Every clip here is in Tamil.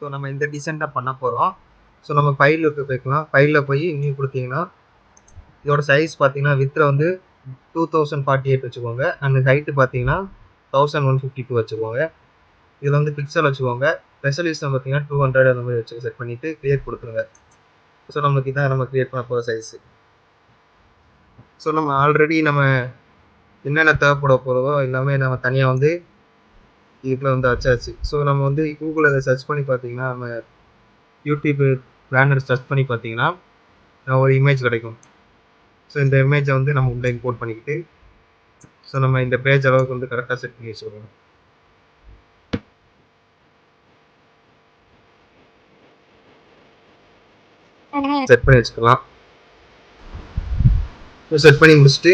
ஸோ நம்ம இந்த டிசைன்டாக பண்ண போகிறோம் ஸோ நம்ம ஃபைலுக்கு போய்க்கலாம். ஃபைலில் போய் இன்னும் கொடுத்தீங்கன்னா இதோட சைஸ் பார்த்தீங்கன்னா வித்தில் வந்து டூ தௌசண்ட் ஃபார்ட்டி எயிட் வச்சுக்கோங்க. அண்ட் ஹைட்டு பார்த்தீங்கன்னா தௌசண்ட் ஒன் ஃபிஃப்டி டூ வச்சுக்கோங்க. இதில் வந்து பிக்சல் வச்சுக்கோங்க. ரெசல்யூஷன் பார்த்தீங்கன்னா டூ ஹண்ட்ரட் அந்த மாதிரி வச்சு செட் பண்ணிவிட்டு க்ரியேட் கொடுத்துருங்க. ஸோ நம்மளுக்கு இதான் நம்ம கிரியேட் பண்ண போகிற சைஸு ஸோ நம்ம ஆல்ரெடி நம்ம என்னென்ன தேவைப்பட போகிறதோ எல்லாமே நம்ம தனியாக வந்து இதுக்குள்ள வந்து அச்சாச்சு. ஸோ நம்ம வந்து கூகுளில் சர்ச் பண்ணி பார்த்தீங்கன்னா நம்ம யூடியூப் பிளானர் சர்ச் பண்ணி பார்த்தீங்கன்னா ஒரு இமேஜ் கிடைக்கும். ஸோ இந்த இமேஜை வந்து நம்ம உள்ளே இம்போர்ட் பண்ணிக்கிட்டு ஸோ நம்ம இந்த பேஜ் அளவுக்கு வந்து கரெக்டாக செட் பண்ணி வச்சுக்கணும். செட் பண்ணி வச்சுக்கலாம். செட் பண்ணி முடிச்சுட்டு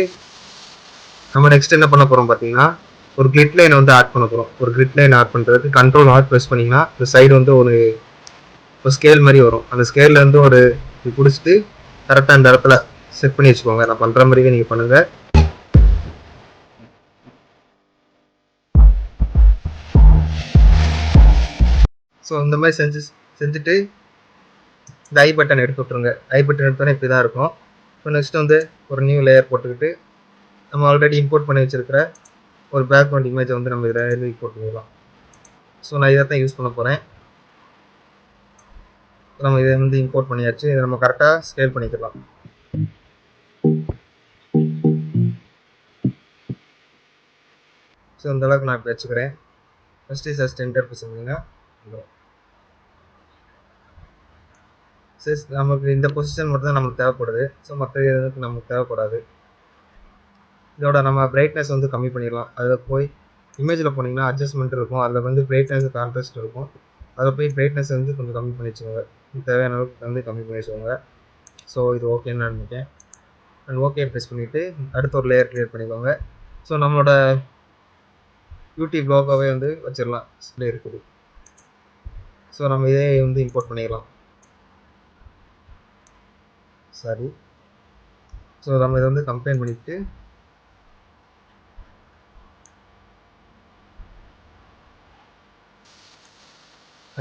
நம்ம நெக்ஸ்ட் என்ன பண்ண போகிறோம் பார்த்தீங்கன்னா ஒரு கிரிட் லைனை வந்து ஆட் பண்ண போகிறோம் ஒரு கிரிட் லைன் ஆட் பண்ணுறதுக்கு கண்ட்ரோல் ஆட் ப்ரெஸ் பண்ணிங்கன்னா இந்த சைடு வந்து ஒரு ஒரு ஸ்கேல் மாதிரி வரும். அந்த ஸ்கேல்ல இருந்து ஒரு இது பிடிச்சிட்டு கரெக்டாக அந்த இடத்துல செட் பண்ணி வச்சுக்கோங்க. நான் பண்ணுற மாதிரியே நீங்கள் பண்ணுங்கள் ஸோ இந்த மாதிரி செஞ்சு செஞ்சுட்டு இந்த ஐ பட்டன் எடுத்து விட்ருங்க ஐ பட்டன் எடுத்தோன்னே இப்படி தான் இருக்கும். இப்போ நெக்ஸ்ட் வந்து ஒரு நியூ லேயர் போட்டுக்கிட்டு நம்ம ஆல்ரெடி இம்போர்ட் பண்ணி வச்சுருக்கிற ஒரு பேக்ரவுண்ட் இமேஜை வந்து நம்ம இதில் இம்போர்ட் போட்டுக்கலாம். ஸோ நான் இதை தான் யூஸ் பண்ண போகிறேன் நம்ம இதை வந்து இம்போர்ட் பண்ணியாச்சு. இதை நம்ம கரெக்டாக ஸ்கேல் பண்ணிக்கலாம். ஸோ இந்தளவுக்கு நான் இப்போ வச்சுக்கிறேன். ஃபஸ்ட்டு ஜஸ்ட் என்டர் பண்ணுங்க சரி நமக்கு இந்த பொசிஷன் மட்டும் தான் நமக்கு தேவைப்படுது. ஸோ மற்ற இதுக்கு நமக்கு தேவைப்படாது. இதோட நம்ம பிரைட்னஸ் வந்து கம்மி பண்ணிடலாம். அதில் போய் இமேஜில் போனீங்கன்னா அட்ஜஸ்ட்மெண்ட் இருக்கும். அதில் வந்து பிரைட்னஸ் கான்ட்ராஸ்ட் இருக்கும். அதில் போய் பிரைட்னஸ் வந்து கொஞ்சம் கம்மி பண்ணி வச்சுக்கோங்க. தேவையான அளவுக்கு வந்து கம்மி பண்ணி வச்சுக்கோங்க. ஸோ இது ஓகேன்னு நான் நினைக்கிறேன். அண்ட் ஓகே ப்ரெஸ் பண்ணிவிட்டு அடுத்த ஒரு லேயர் க்ரியேட் பண்ணிக்கோங்க. ஸோ நம்மளோட யூடியூப் லோகோவே வந்து வச்சிடலாம். டிஸ்பிளே இருக்குது. ஸோ நம்ம இதே வந்து இம்போர்ட் பண்ணிடலாம். சாரி ஸோ நம்ம இதை வந்து கம்பைன் பண்ணிவிட்டு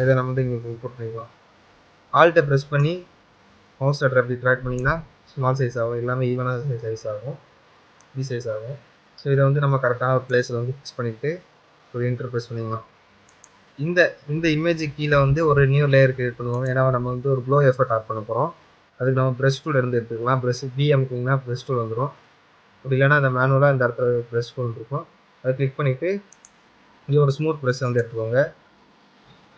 இதை நம்ம வந்து இங்கே இம்போர்ட் பண்ணிக்கலாம். ஆல்ட்டை ப்ரெஸ் பண்ணி மவுஸ் லெட்டர் அப்படி ட்ராக் பண்ணிங்கன்னா ஸ்மால் சைஸ் ஆகும். எல்லாமே ஈவனாக சைஸ் ஆகும். பி சைஸ் ஆகும். ஸோ இதை வந்து நம்ம கரெக்டான ஒரு பிளேஸில் வந்து ஃபிக்ஸ் பண்ணிவிட்டு ஒரு இன்டர் ப்ரெஸ் பண்ணிக்கலாம். இந்த இந்த இமேஜுக்கு கீழே வந்து ஒரு நியூ லேயர் கிரியேட் பண்ணுவோம். ஏன்னா நம்ம வந்து ஒரு க்ளோ எஃபர்ட் ஆட் பண்ண போகிறோம் அதுக்கு நம்ம ப்ரெஷ் டூல் இருந்து எடுத்துக்கலாம். ப்ரெஷ் பிஎம்க்குங்கன்னா ப்ரெஷ் டூல் வந்துடும் அப்படி இல்லைன்னா அந்த மேனுவலாக இந்த இடத்துல ப்ரெஷ் டூல் இருக்கும். அதை கிளிக் பண்ணிவிட்டு இங்கே ஒரு ஸ்மூத் ப்ரெஷ் வந்து எடுத்துக்கோங்க.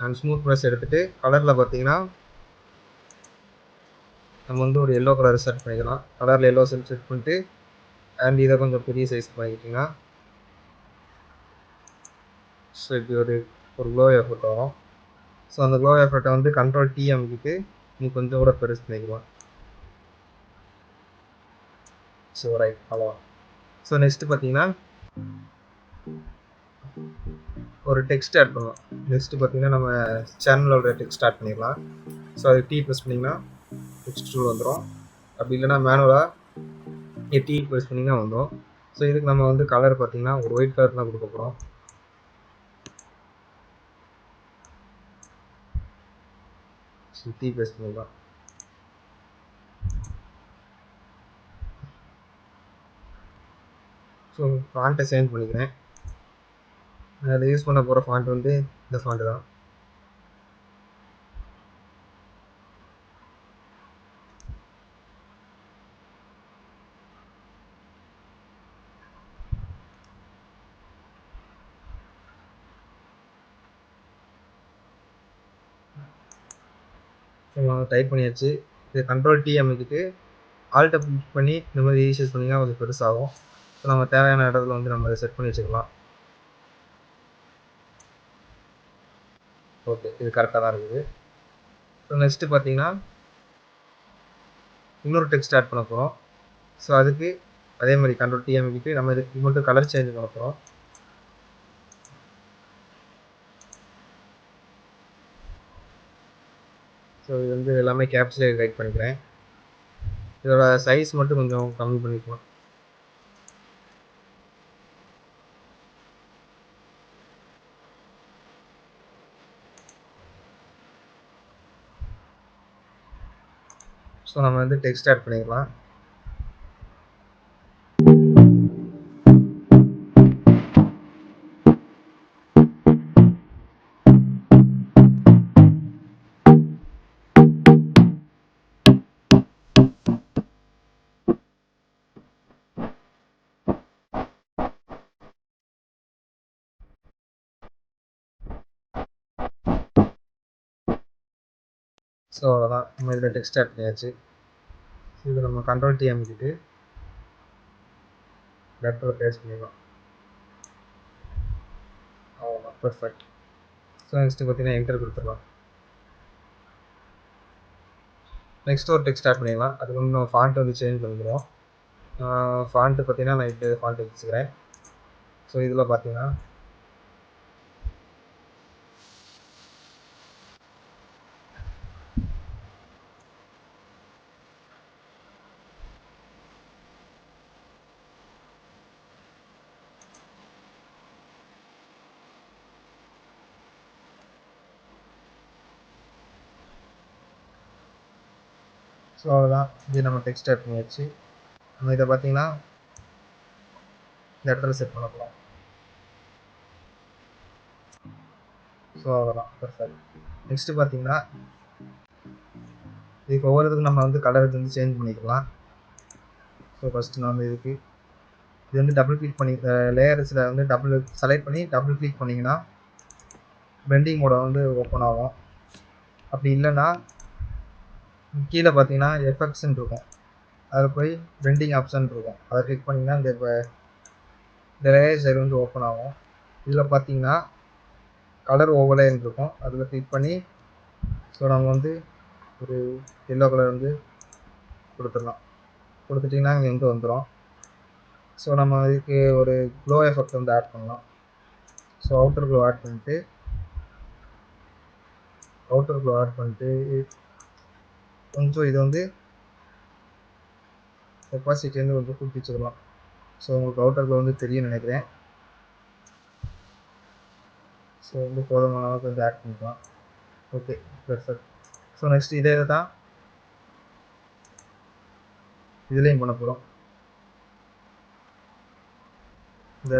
அண்ட் ஸ்மூத் ப்ரஷ் எடுத்துகிட்டு கலரில் பார்த்தீங்கன்னா நம்ம வந்து ஒரு எல்லோ கலர் செட் பண்ணிக்கலாம். கலரில் எல்லோ செட் செட் பண்ணிட்டு அண்ட் இதை கொஞ்சம் பெரிய சைஸ் பண்ணிக்கிட்டிங்கன்னா ஸோ இப்படி ஒரு ஒரு க்ளோ எஃபர்ட் வரும். ஸோ அந்த க்ளோ எஃபர்ட்டை வந்து கண்ட்ரோல் டி அமைக்கிட்டு நீ கொஞ்சம் கூட பெருசு பண்ணிக்கலாம். ஸோ ரைட் அவ்வளோ ஸோ நெக்ஸ்ட்டு பார்த்தீங்கன்னா ஒரு டெக்ஸ்ட் ஆட் பண்ணலாம். நெக்ஸ்ட்டு பார்த்தீங்கன்னா நம்ம சேனலோட டெக்ஸ்ட் ஆட் பண்ணிடலாம். ஸோ அது டீ ப்ரெஸ் பண்ணிங்கன்னா டெக்ஸ்ட் டூல் வந்துடும் அப்படி இல்லைன்னா மேனுவலாக டீ ப்ரெஸ் பண்ணிங்கன்னா வந்துடும் ஸோ இதுக்கு நம்ம வந்து கலர் பார்த்தீங்கன்னா ஒரு ஒயிட் கலர் தான் கொடுக்க போகிறோம் சுற்றி ப்ரெஸ் பண்ணிடலாம். ஸோ ஃபாண்ட்டை சேஞ்ச் பண்ணிக்கிறேன். அதில் யூஸ் பண்ண போகிற ஃபாண்ட் வந்து இந்த ஃபாண்ட்டு தான். டைப் பண்ணியாச்சு. இது கண்ட்ரோல் டி அமைக்கிட்டு ஆல்ட்டை பண்ணி இந்த மாதிரி ரீசைஸ் பண்ணிங்கன்னா கொஞ்சம் பெருசாகும். ஸோ நம்ம தேவையான இடத்துல வந்து நம்ம அதை செட் பண்ணி வச்சுக்கலாம். ஓகே இது கரெக்டாக தான் இருக்குது. ஸோ நெக்ஸ்ட்டு பார்த்தீங்கன்னா இன்னொரு டெக்ஸ்ட் ஆட் பண்ண போகிறோம் ஸோ அதுக்கு அதே மாதிரி கண்ட்ரோல் டிஎம்பிக்கு அமைக்கிட்டு நம்ம இது மட்டும் கலர் சேஞ்ச் பண்ண போகிறோம் ஸோ இது வந்து எல்லாமே கேப்ஸ்லேயே ரைட் பண்ணிக்கிறேன். இதோட சைஸ் மட்டும் கொஞ்சம் கம்மி பண்ணிக்கலாம் ஸோ நம்ம வந்து டெக்ஸ்ட் ஆட் பண்ணிக்கலாம். ஸோ அவ்வளோதான் நம்ம இதில் டெக்ஸ்ட் ஆட் பண்ணியாச்சு. இதில் நம்ம கண்ட்ரோல் டி அமைக்கிட்டு லெட்டரில் பேஸ்ட் பண்ணிடலாம். அவ்வளோதான் பர்ஃபெக்ட் ஸோ நெக்ஸ்ட்டு பார்த்தீங்கன்னா என்டர் கொடுத்துடலாம். நெக்ஸ்ட் ஒரு டெக்ஸ்ட் ஆட் பண்ணிக்கலாம் அதுக்கு வந்து நம்ம ஃபாண்ட் வந்து சேஞ்ச் பண்ணிக்கிறோம். ஃபாண்ட்டு பார்த்தீங்கன்னா நான் இப்படி ஃபாண்ட் வச்சுக்கிறேன் ஸோ இதில் பார்த்தீங்கன்னா ஸோ அவ்வளோதான் இது நம்ம டெக்ஸ்ட் ஆட் பண்ணியாச்சு நம்ம இதை பார்த்தீங்கன்னா இந்த இடத்துல செட் பண்ண போகிறோம் ஸோ அவ்வளோதான் பெருசாக நெக்ஸ்ட்டு பார்த்தீங்கன்னா இதுக்கு ஒவ்வொருத்துக்கும் நம்ம வந்து கலர் வந்து சேஞ்ச் பண்ணிக்கலாம். ஸோ ஃபஸ்ட்டு நான் வந்து இதுக்கு இது வந்து டபுள் கிளிக் பண்ணி லேயர்ஸில் வந்து டபுள் செலக்ட் பண்ணி டபுள் கிளிக் பண்ணிங்கன்னா பெண்டிங் மோட வந்து ஓப்பன் ஆகும். அப்படி இல்லைன்னா கீழே பார்த்தீங்கன்னா எஃபெக்ட்ஸ்ன்னு இருக்கும். அதில் போய் பெண்டிங் ஆப்ஷன் இருக்கும். அதை கிளிக் பண்ணிங்கன்னா இந்த இப்போ இந்த லேயர் சைடு வந்து ஓப்பன் ஆகும். இதில் பார்த்தீங்கன்னா கலர் ஓவர்லேன்னு இருக்கும். அதில் கிளிக் பண்ணி ஸோ நம்ம வந்து ஒரு எல்லோ கலர் வந்து கொடுத்துடலாம். கொடுத்துட்டிங்கன்னா இங்கே வந்து வந்துடும் ஸோ நம்ம இதுக்கு ஒரு க்ளோ எஃபெக்ட் வந்து ஆட் பண்ணலாம். ஸோ அவுட்டர் க்ளோ ஆட் பண்ணிட்டு அவுட்டர் க்ளோ ஆட் பண்ணிட்டு கொஞ்சம் இது வந்து கெப்பாசிட்டி வந்து கொஞ்சம் கூட்டி வச்சுக்கலாம் ஸோ உங்களுக்கு அவுட்டர் வந்து தெரியும்னு நினைக்கிறேன் ஸோ வந்து போதுமான அளவுக்கு வந்து ஆட் பண்ணிக்கலாம் ஓகே பெர்ஃபெக்ட் ஸோ நெக்ஸ்ட் இதே தான் இதுலேயும் பண்ண போகிறோம் இந்த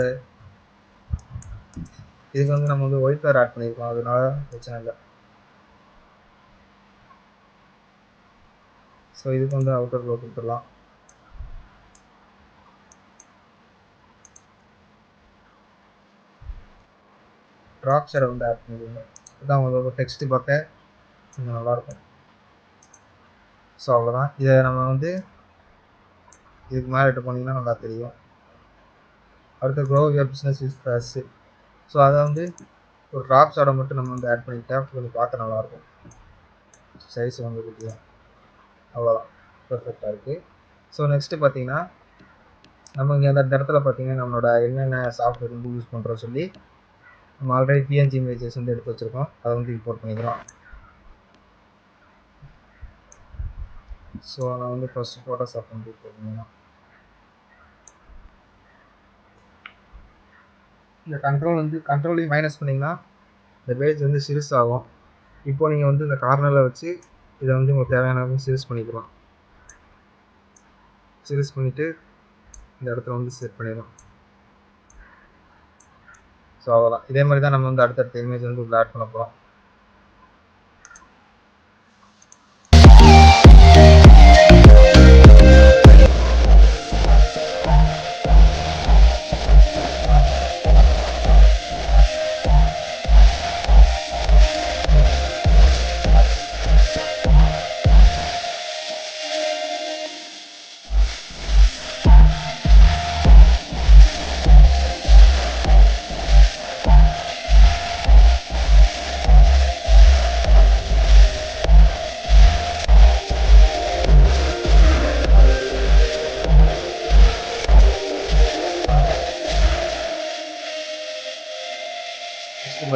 இதுக்கு வந்து நம்ம வந்து ஒயிட் கலர் ஆட் பண்ணியிருக்கோம் அதனால பிரச்சனை இல்லை. ஸோ இதுக்கு வந்து அவுட்டர் க்ளோ கொடுத்துடலாம். ட்ராப்ஸரை வந்து ஆட் பண்ணிடுங்க இதுதான் உங்களோட டெக்ஸ்ட்டு பார்க்க கொஞ்சம் நல்லாயிருக்கும் ஸோ அவ்வளோதான் இதை நம்ம வந்து இதுக்கு மேலே எட்டு போனீங்கன்னா நல்லா தெரியும். அடுத்து grow your business is face so அதை வந்து ஒரு ட்ராப்ஸோட மட்டும் நம்ம வந்து ஆட் பண்ணிக்கிட்டால் கொஞ்சம் பார்க்க நல்லாயிருக்கும் சைஸ் வந்து குட்டியும் அவ்வளோதான் பர்ஃபெக்டாக இருக்குது ஸோ நெக்ஸ்ட்டு பார்த்தீங்கன்னா நம்ம இங்கே அந்த இடத்துல பார்த்தீங்கன்னா நம்மளோட என்னென்ன சாஃப்ட்வேர் வந்து யூஸ் பண்ணுறோம் சொல்லி நம்ம ஆல்ரெடி பிஎன்ஜி இமேஜஸ் வந்து எடுத்து வச்சுருக்கோம். அதை வந்து இம்போர்ட் பண்ணிக்கிறோம். ஸோ நான் வந்து ஃபஸ்ட்டு ஃபோட்டோஷாப் வந்து இம்போர்ட் பண்ணிக்கலாம் இந்த கண்ட்ரோல் வந்து கண்ட்ரோலையும் மைனஸ் பண்ணிங்கன்னா இந்த பேஜ் வந்து சிறுசாகும். இப்போ நீங்கள் வந்து இந்த கார்னரில் வச்சு இதை வந்து உங்களுக்கு தேவையான சீரியஸ் பண்ணிக்கலாம். சீரியஸ் பண்ணிவிட்டு இந்த இடத்துல வந்து செட் பண்ணிடலாம். ஸோ அவ்வளோதான் இதே மாதிரி தான் நம்ம வந்து அடுத்தடுத்த இமேஜ் வந்து உள்ள ஆட் பண்ண போகிறோம்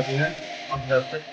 நெக்ஸ்ட் பார்த்தீங்கன்னா அந்த effect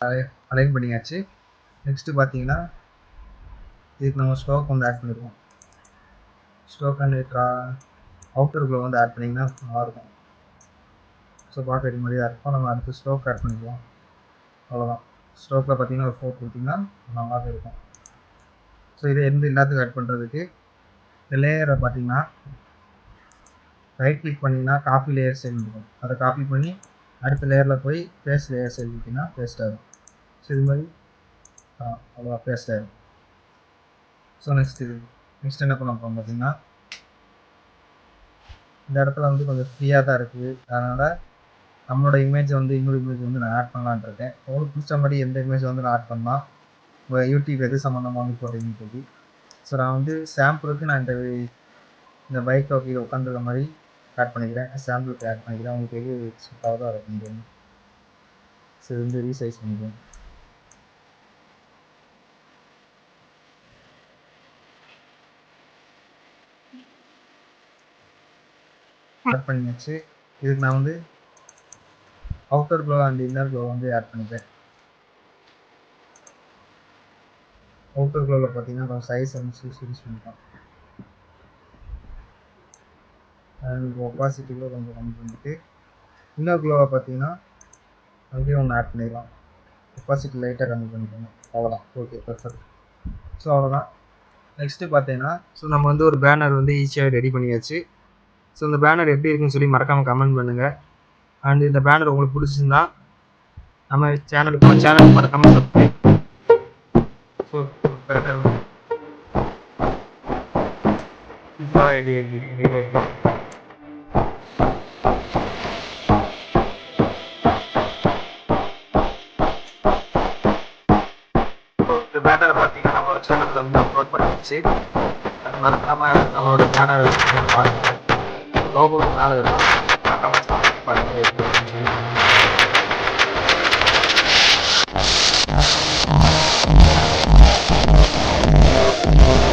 அலைன் பண்ணியாச்சு. நெக்ஸ்ட்டு பார்த்தீங்கன்னா இதுக்கு நம்ம ஸ்டோக் வந்து ஆட் பண்ணிடுவோம் stroke and draw outer glow வந்து ஆட் பண்ணிங்கன்னா நல்லாயிருக்கும் ஸோ பார்க்க மாதிரி தான் இருக்கும். நம்ம அடுத்து ஸ்டோக் ஆட் பண்ணிக்குவோம். அவ்வளோதான் ஸ்டோக்கில் பார்த்தீங்கன்னா ஒரு ஃபோர் கொடுத்திங்கன்னா நல்லாவே இருக்கும். ஸோ இதை எந்த எல்லாத்துக்கும் ஆட் பண்ணுறதுக்கு இந்த லேயரை பார்த்தீங்கன்னா ரைட் கிளிக் பண்ணிங்கன்னா காப்பி செய்ய முடியும் அதை காப்பி பண்ணி அடுத்த லேயரில் போய் பேஸ்ட் லேயர் லேயர்ஸ் எழுதிட்டிங்கன்னா பேஸ்ட் ஆகும் ஸோ இது மாதிரி அவ்வளோ பேஸ்ட் ஆகும் ஸோ நெக்ஸ்ட் இது நெக்ஸ்ட் என்ன பண்ண போகிறோம் பார்த்தீங்கன்னா இந்த இடத்துல வந்து கொஞ்சம் ஃப்ரீயாக தான் இருக்குது அதனால் நம்மளோட இமேஜை வந்து இன்னொரு இமேஜ் வந்து நான் ஆட் பண்ணலான்னு இருக்கேன். உங்களுக்கு பிடிச்ச மாதிரி எந்த இமேஜ் வந்து நான் ஆட் பண்ணலாம். உங்கள் யூடியூப் எது சம்மந்தமாக வந்து போடுறீங்கன்னு சொல்லி. ஸோ நான் வந்து சாம்பிளுக்கு நான் இந்த இந்த பைக் கீழே உட்காந்துருக்க மாதிரி ஆட் பண்ணிக்கிறேன். சாம்பிளுக்கு ஆட் பண்ணிக்கிறேன். உங்களுக்கு எது சூட்டாக தான் இருக்கும் ஸோ இது வந்து ரீசைஸ் பண்ணிக்கிறேன். பண்ணியாச்சு. இதுக்கு நான் வந்து outer glow and inner glow வந்து ஆட் பண்ணிப்பேன். அவுட்டர் க்ளோவில் பார்த்தீங்கன்னா கொஞ்சம் சைஸ் வந்து சூஸ் பண்ணிப்பேன் அண்ட் ஒப்பாசிட்டி கூட கொஞ்சம் கம்மி பண்ணிட்டு இன்னர் க்ளோவை பார்த்தீங்கன்னா அங்கேயும் ஒன்று ஆட் பண்ணிடலாம் ஒப்பாசிட்டி லைட்டாக கம்மி பண்ணிக்கணும் அவ்வளோதான் ஓகே பர்ஃபெக்ட் ஸோ அவ்வளோதான் நெக்ஸ்ட்டு பார்த்தீங்கன்னா ஸோ நம்ம வந்து ஒரு பேனர் வந்து ஈஸியாக ரெடி பண்ணியாச்சு. ஸோ இந்த பேனர் எப்படி இருக்குன்னு சொல்லி மறக்காமல் கமெண்ட் பண்ணுங்கள் அண்ட் இந்த பேனர் உங்களுக்கு பிடிச்சிருந்தா நம்ம சேனலுக்கு சேனல் மறக்காமல் சப்ஸ்கிரைப் ஸோ பேனரை பார்த்தீங்கன்னா நம்ம சேனலில் வந்து அப்லோட் பண்ணிடுச்சு வச்சு மறக்காமல் நம்மளோட பேனர் பாருங்கள் over out. I'm going to.